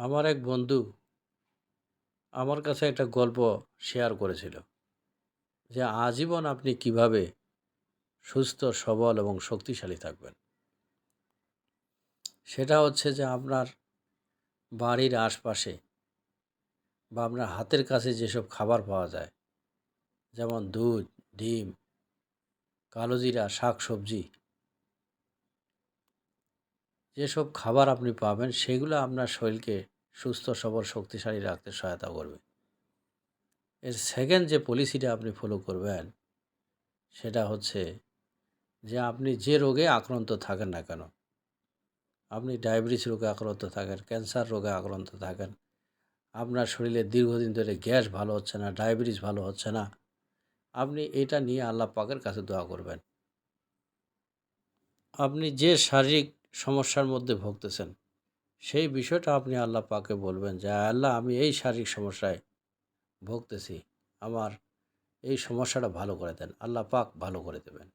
আমার এক বন্ধু আমার কাছে একটা গল্প শেয়ার করেছিল যে আজীবন আপনি কীভাবে সুস্থ, সবল এবং শক্তিশালী থাকবেন। সেটা হচ্ছে যে আপনার বাড়ির আশপাশে বা আপনার হাতের কাছে যেসব খাবার পাওয়া যায়, যেমন দুধ, ডিম কালোজিরা শাক সবজি, যেসব খাবার আপনি পাবেন সেগুলো আপনার শরীরকে সুস্থ, সবল, শক্তিশালী রাখতে সহায়তা করবে। এর সেকেন্ড যে পলিসিটা আপনি ফলো করবেন, সেটা হচ্ছে যে আপনি যে রোগে আক্রান্ত থাকেন না কেন, আপনি ডায়াবেটিস রোগে আক্রান্ত থাকেন ক্যান্সার রোগে আক্রান্ত থাকেন, আপনার শরীরে দীর্ঘদিন ধরে গ্যাস ভালো হচ্ছে না ডায়াবেটিস ভালো হচ্ছে না, আপনি এটা নিয়ে আল্লাহ পাকের কাছে দোয়া করবেন। আপনি যে শারীরিক সমস্যার মধ্যে ভুগতেছেন সেই বিষয়টা আপনি আল্লাহ পাকে বলবেন যে আল্লাহ, আমি এই শারীরিক সমস্যায় ভুগতেছি। আমার এই সমস্যাটা ভালো করে দেন। আল্লাহ পাক ভালো করে দেবেন।